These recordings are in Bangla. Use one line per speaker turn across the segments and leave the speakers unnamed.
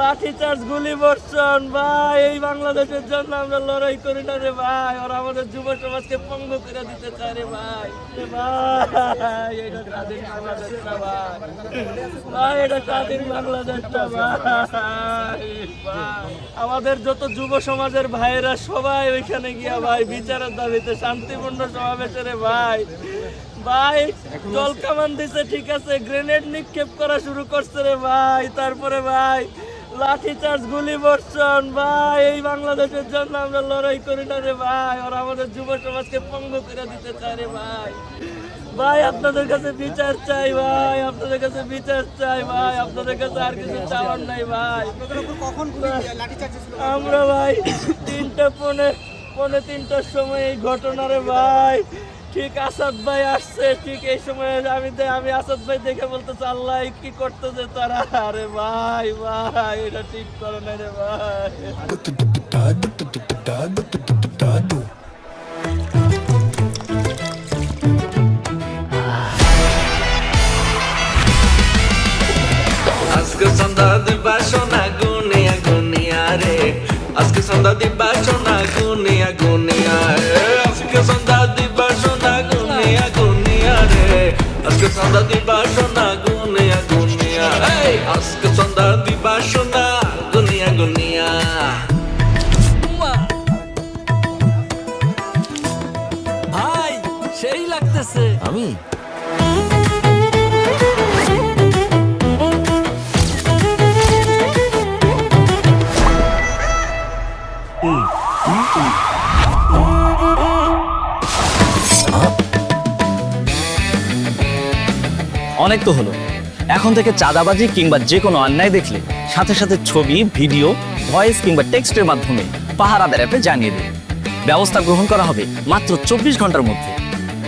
লাঠি চার্জ গুলি বর্ষণ, ভাই, এই বাংলাদেশের জন্য আমরা লড়াই করি না রে ভাই। ওরা আমাদের যুব সমাজকে পঙ্গ করে দিতে চায় রে ভাই। ভাই, এটা স্বাধীন বাংলাদেশটা, ভাই। ভাই, এটা স্বাধীন বাংলাদেশটা, ভাই। ভাই। আমাদের যত যুব সমাজের ভাইয়েরা সবাই ওইখানে গিয়া, ভাই, বিচারের দাবিতে শান্তিপূর্ণ সমাবেশে রে ভাই। ভাই জল কামান দিছে, ঠিক আছে গ্রেনেড নিক্ষেপ করা শুরু করছে রে ভাই। তারপরে ভাই লাঠি চার্জ গুলি বর্ষণ ভাই এই বাংলাদেশের জন্য আমরা লড়াই করি না রে ভাই। ওরা আমাদের যুব সমাজকে পঙ্গ করে দিতে চায় রে ভাই। ভাই আপনাদের কাছে বিচার চাই ভাই আপনাদের কাছে বিচার চাই ভাই আপনাদের কাছে আর কিছু চাওয়ার নাই ভাই। আমরা ভাই তিনটা পনে পনে তিনটার সময় এই ঘটনারে ভাই। ঠিক আসাদ ভাই আসছে, ঠিক এই সময় আমি আমি আসাদ ভাই দেখে বলতেছে, আল্লাহ কি করতেছে তারা? আরে ভাই ভাই, এটা ঠিক করে না রে ভাই।
আজকে সন্ধ্যা দিবা সন্ধ্যা দিবা সোনা গুনিয়া গুনিয়া। এই আজকে সন্ধ্যা দিবা সোনা গুনিয়া গুনিয়া।
ভাই সেই লাগতেছে।
আমি?
অনেক তো হলো। এখন থেকে চাঁদাবাজি কিংবা যে কোনো অন্যায় দেখলে সাথে সাথে ছবি, ভিডিও, ভয়েস কিংবা টেক্সটের মাধ্যমে পাহারাদের অ্যাপে জানিয়ে দিন। ব্যবস্থা গ্রহণ করা হবে মাত্র চব্বিশ ঘণ্টার মধ্যে।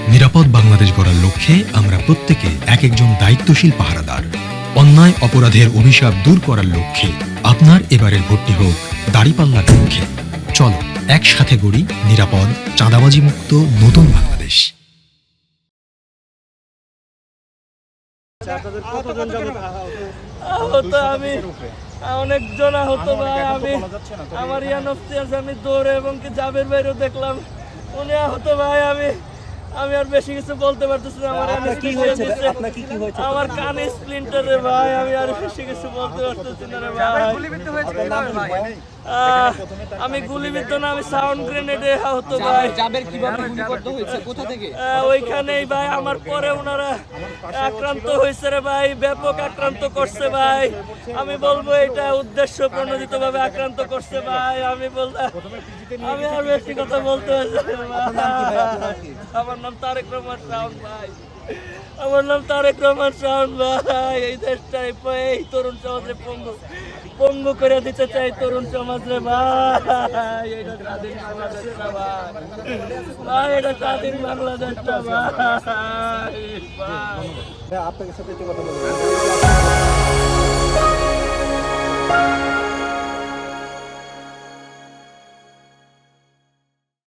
নিরাপদ বাংলাদেশ গড়ার লক্ষ্যে আমরা প্রত্যেকে এক একজন দায়িত্বশীল পাহারাদার। অন্যায়, অপরাধের অভিশাপ দূর করার লক্ষ্যে আপনার এবারের ভোটটি হোক দাড়িপাল্লার লক্ষ্যে। চলো, একসাথে গড়ি নিরাপদ চাঁদাবাজি মুক্ত নতুন বাংলাদেশ।
আহত আমি অনেকজন আহত ভাই আমি আমার ইয়ান অফিসার আমি দৌড়ে এবং কি জাবের বাইরে দেখলাম। উনি আহত ভাই আমি আমি আর বেশি কিছু বলতে পারতেছি না আমার anesthesia দিচ্ছে। আমার কানে স্প্লিন্টার রে ভাই আমি আর বেশি কিছু বলতে পারতেছি না রে ভাই।
গুলিবিদ্ধ হয়েছে ভাই?
আমি গুলিবিদ্ধ না আমি সাউন্ড গ্রেনেডে আহত ভাই।
জাবের কীভাবে গুলিবদ্ধ হয়েছে? কোথা থেকে?
ওইখানেই ভাই আমার পরে ওনারা আক্রান্ত হয়েছে রে ভাই ব্যাপক আক্রান্ত করছে ভাই। আমি বলব এটা উদ্দেশ্য প্রণোদিত ভাবে আক্রান্ত করছে ভাই। আমি বলতে আমি আর বেশি কথা বলতে পারছি না ভাই। আমার নাম তারেক রহমান শাওন ভাই। আমার নাম তারেক রহমান শাওন ভাই। এই দেশটাই এই তরুণ সমাজে পঙ্গু পঙ্গু করে দিতে চাই তরুণ সমাজ ভাই। এটা ভাই। এটা স্বাধীন বাংলাদেশটা ভাই। ভাই।
আপনাকে সাথে কথা বলব।